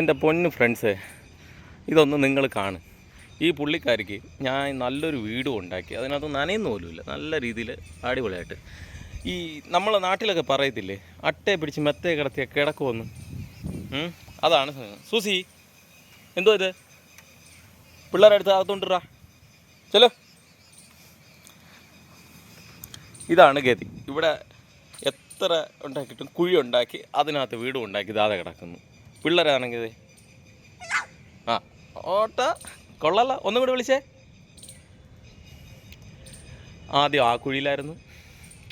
എന്റെ പൊന്നു ഫ്രണ്ട്സ് ഇതൊന്ന് നിങ്ങൾ കാണും. ഈ പുള്ളിക്കാരിക്ക് ഞാൻ നല്ലൊരു വീടും ഉണ്ടാക്കി. അതിനകത്ത് നനയുന്ന പോലുമില്ല. നല്ല രീതിയിൽ അടിപൊളിയായിട്ട്. ഈ നമ്മളെ നാട്ടിലൊക്കെ പറയത്തില്ലേ അട്ടയെ പിടിച്ച് മെത്തയെ കിടത്തിയ കിടക്കുമെന്ന്? അതാണ് സുസി എന്തോ ഇത്? പിള്ളേരെ അടുത്ത് അകത്തോണ്ടിറാ ചലോ ഇതാണ് ഗതി. ഇവിടെ എത്ര ഉണ്ടാക്കിയിട്ടും കുഴി ഉണ്ടാക്കി അതിനകത്ത് വീടും ഉണ്ടാക്കി ഇതാതെ കിടക്കുന്നു. പിള്ളേരാണെങ്കിൽ. ആ ഓട്ട. കൊള്ളല്ല ഒന്നും കൂടി വിളിച്ചേ. ആദ്യം ആ കുഴിയിലായിരുന്നു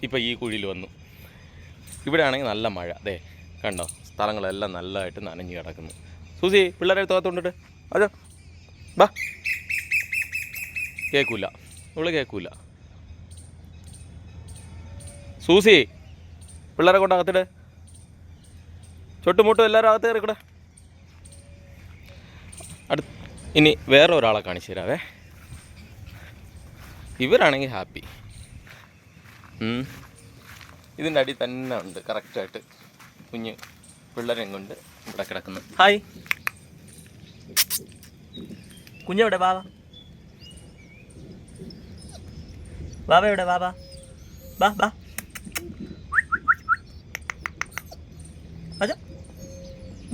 ഇപ്പം ഈ കുഴിയിൽ വന്നു. ഇവിടെ ആണെങ്കിൽ നല്ല മഴ. അതെ കണ്ടോ സ്ഥലങ്ങളെല്ലാം നല്ലതായിട്ട് നനഞ്ഞു കിടക്കുന്നു. സൂസി പിള്ളേരെ തോത്തുകൊണ്ടിട്ട് അതോ. ബാ. കേൾക്കൂല ഇവൾ കേൾക്കൂല സൂസി പിള്ളേരെ കൊണ്ട് അകത്തിട്. ചൊട്ടുമുട്ടും എല്ലാവരും അകത്ത് കയറിക്കൂടെ. അടുത്ത് ഇനി വേറെ ഒരാളെ കാണിച്ചു തരാവേ. ഇവരാണെങ്കിൽ ഹാപ്പി. ഇതിന്റെ അടി തന്നെ ഉണ്ട് കറക്റ്റായിട്ട് കുഞ്ഞ് പിള്ളേരെയും കൊണ്ട് ഇവിടെ കിടക്കുന്നു. ഹായ് കുഞ്ഞെവിടെ ബാബ ബാബ എവിടെ ബാബ ബാ ബാ അച്ഛാ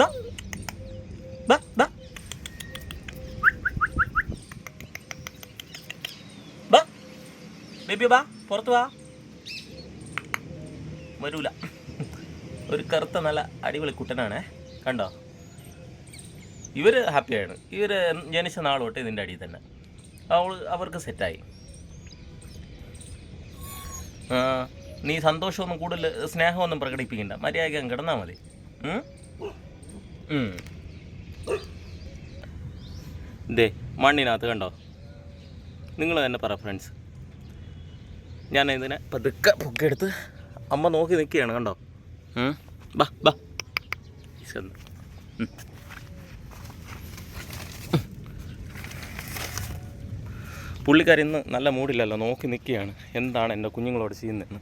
ബാ ബാ ബാ ബാ ബേബി ബാ പുറത്ത് വാ. വരൂല. ഒരു കറുത്ത നല്ല അടിപൊളി കുട്ടനാണേ. കണ്ടോ? ഇവർ ഹാപ്പിയാണ് ഇവർ ജനിച്ച നാൾ തൊട്ട് ഇതിന്റെ അടിയിൽ തന്നെ. അവൾ അവർക്ക് സെറ്റായി നീ സന്തോഷമൊന്നും കൂടുതൽ സ്നേഹമൊന്നും പ്രകടിപ്പിക്കണ്ട. മര്യാദയ്ക്ക് കിടന്നാൽ മതി. ദേ മണ്ണിനകത്ത് കണ്ടോ? നിങ്ങൾ തന്നെ പറ ഫ്രണ്ട്സ് ഞാൻ ഇതിനെ പതുക്കെ പൊക്കെടുത്ത് അമ്മ നോക്കി നിൽക്കുകയാണ് കണ്ടോ? ബാ ബാ. ചെന്ന്. പുള്ളിക്കാരി ഇന്ന് നല്ല മൂടില്ലല്ലോ നോക്കി നിൽക്കുകയാണ്. എന്താണ് എന്റെ കുഞ്ഞുങ്ങളോട് ചെയ്യുന്നതെന്ന്?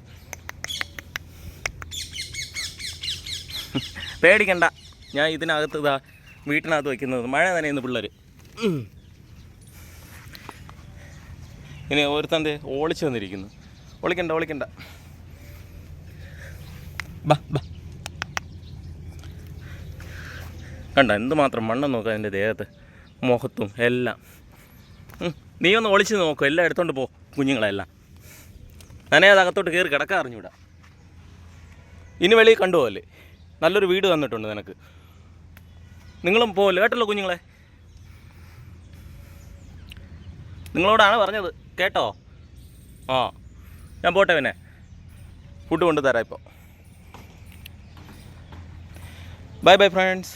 പേടിക്കണ്ട. ഞാൻ ഇതിനകത്ത് ഇതാ വീട്ടിനകത്ത് വയ്ക്കുന്നത്. മഴ നനയുന്ന പിള്ളേർ ഇനി ഓരോരുത്തന്റെ ഓളിച്ചു വന്നിരിക്കുന്നു. ഒളിക്കണ്ട ഒളിക്കണ്ട. ബാ ബാ. കണ്ട എന്തുമാത്രം മണ്ണം നോക്കാം എന്റെ ദേഹത്ത്? മുഖത്തും എല്ലാം. നീ ഒന്ന് ഒളിച്ച് നോക്കും എല്ലാം എടുത്തോണ്ട് പോ കുഞ്ഞുങ്ങളെല്ലാം. നനയാതെ അകത്തോട്ട് കയറി കിടക്കാൻ അറിഞ്ഞൂടാ. ഇനി വെളിയിൽ കണ്ടുപോകല്ലേ നല്ലൊരു വീട് തന്നിട്ടുണ്ട് നിനക്ക്. നിങ്ങളും പോകല്ലേ കേട്ടല്ലോ കുഞ്ഞുങ്ങളെ? നിങ്ങളോടാണ് പറഞ്ഞത് കേട്ടോ? ആ. ഞാൻ പോട്ടെ പിന്നെ. ഫുഡ് കൊണ്ടുതരാം ഇപ്പോൾ ബൈ ബൈ ഫ്രണ്ട്സ്